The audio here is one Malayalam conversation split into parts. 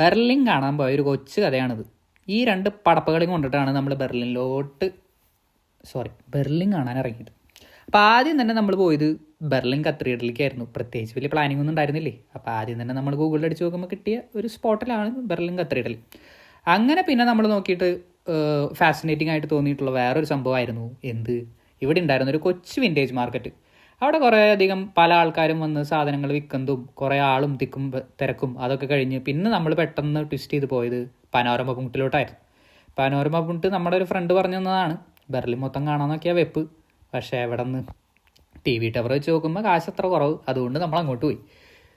ബെർലിൻ കാണാൻ പോയ ഒരു കൊച്ചു കഥയാണിത്. ഈ രണ്ട് പടപ്പുകളും കൊണ്ടിട്ടാണ് നമ്മൾ ബെർലിനിലോട്ട് സോറി ബെർലിൻ കാണാൻ ഇറങ്ങിയത്. അപ്പോൾ ആദ്യം തന്നെ നമ്മൾ പോയത് ബെർലിൻ കത്തീഡ്രലിലേക്കായിരുന്നു. പ്രത്യേകിച്ച് വലിയ പ്ലാനിംഗ് ഒന്നും ഉണ്ടായിരുന്നില്ലേ? അപ്പോൾ ആദ്യം തന്നെ നമ്മൾ ഗൂഗിളിൽ അടിച്ച് നോക്കുമ്പോൾ കിട്ടിയ ഒരു സ്പോട്ടിലാണ് ബെർലിൻ കത്തീഡ്രൽ. അങ്ങനെ പിന്നെ നമ്മൾ നോക്കിയിട്ട് ഫാസിനേറ്റിംഗ് ആയിട്ട് തോന്നിയിട്ടുള്ള വേറൊരു സംഭവമായിരുന്നു എന്ത്? ഇവിടെ ഉണ്ടായിരുന്ന ഒരു കൊച്ചു വിന്റേജ് മാർക്കറ്റ് അവിടെ കുറേ അധികം പല ആൾക്കാരും വന്ന് സാധനങ്ങൾ വിൽക്കുന്നതും കുറേ ആളും തിക്കും തിരക്കും അതൊക്കെ കഴിഞ്ഞ് പിന്നെ നമ്മൾ പെട്ടെന്ന് ട്വിസ്റ്റ് ചെയ്ത് പോയത് പനോരമ പുങ്ക്റ്റിലോട്ടായിരുന്നു പനോരമ പുങ്ക്റ്റ് നമ്മുടെ ഒരു ഫ്രണ്ട് പറഞ്ഞു തന്നതാണ് ബെർലിൻ മൊത്തം കാണാമെന്നൊക്കെയാ വെപ്പ്. പക്ഷേ എവിടെ നിന്ന് ടി വി ടവർ വെച്ച് നോക്കുമ്പോൾ കാശ് അത്ര കുറവ് അതുകൊണ്ട് നമ്മൾ അങ്ങോട്ട് പോയി.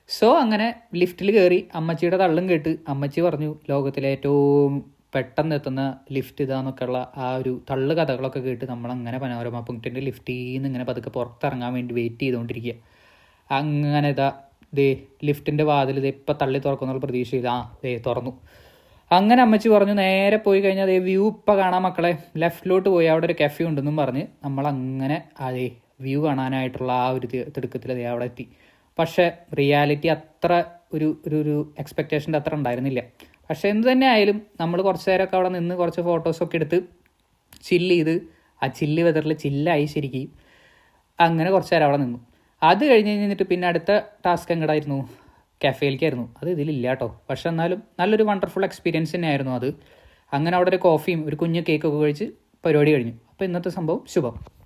സോ അങ്ങനെ ലിഫ്റ്റിൽ കയറി അമ്മച്ചിയുടെ തള്ളും കേട്ട് അമ്മച്ചി പറഞ്ഞു ലോകത്തിലെ ഏറ്റവും പെട്ടെന്ന് എത്തുന്ന ലിഫ്റ്റ് ഇതാന്നൊക്കെയുള്ള ആ ഒരു തള്ളു കഥകളൊക്കെ കേട്ട് നമ്മളങ്ങനെ പനോരമ പുങ്ക്റ്റിന്റെ ലിഫ്റ്റിൽ നിന്ന് ഇങ്ങനെ പതുക്കെ പുറത്തിറങ്ങാൻ വേണ്ടി വെയിറ്റ് ചെയ്തുകൊണ്ടിരിക്കുക അങ്ങനെ ഇതാ ദേ ലിഫ്റ്റിന്റെ വാതിൽ ഇത് ഇപ്പം തള്ളി തുറക്കുന്നുള്ള പ്രതീക്ഷയിൽ ആ ദേ തുറന്നു. അങ്ങനെ അമ്മച്ചി പറഞ്ഞു നേരെ പോയി കഴിഞ്ഞാൽ അതേ വ്യൂ ഇപ്പം കാണാൻ മക്കളെ. ലെഫ്റ്റിലോട്ട് പോയി അവിടെ ഒരു കഫേ ഉണ്ടെന്നും പറഞ്ഞ് നമ്മൾ അങ്ങനെ അതേ വ്യൂ കാണാനായിട്ടുള്ള ആ ഒരു തിടുക്കത്തിൽ അതേ അവിടെ എത്തി. പക്ഷേ റിയാലിറ്റി അത്ര ഒരു ഒരു ഒരു എക്സ്പെക്റ്റേഷന്റെ അത്ര ഉണ്ടായിരുന്നില്ല. പക്ഷേ എന്ത് തന്നെ ആയാലും നമ്മൾ കുറച്ച് നേരമൊക്കെ അവിടെ നിന്ന് കുറച്ച് ഫോട്ടോസൊക്കെ എടുത്ത് ചില്ല് ചെയ്ത് ആ ചില്ല് വെതറിൽ ചില്ലായി ശരിക്കും. അങ്ങനെ കുറച്ച് നേരം അവിടെ നിന്നു. അത് കഴിഞ്ഞ് കഴിഞ്ഞിട്ട് പിന്നെ അടുത്ത ടാസ്ക് എങ്ങടായിരുന്നു? കഫേയിലേക്കായിരുന്നു അത് ഇതിലില്ല കേട്ടോ പക്ഷെ എന്നാലും നല്ലൊരു വണ്ടർഫുൾ എക്സ്പീരിയൻസ് തന്നെയായിരുന്നു അത്. അങ്ങനെ അവിടെ ഒരു കോഫിയും ഒരു കുഞ്ഞു കേക്കൊക്കെ കഴിച്ച് പരിപാടി കഴിഞ്ഞു. അപ്പോൾ ഇന്നത്തെ സംഭവം ശുഭം.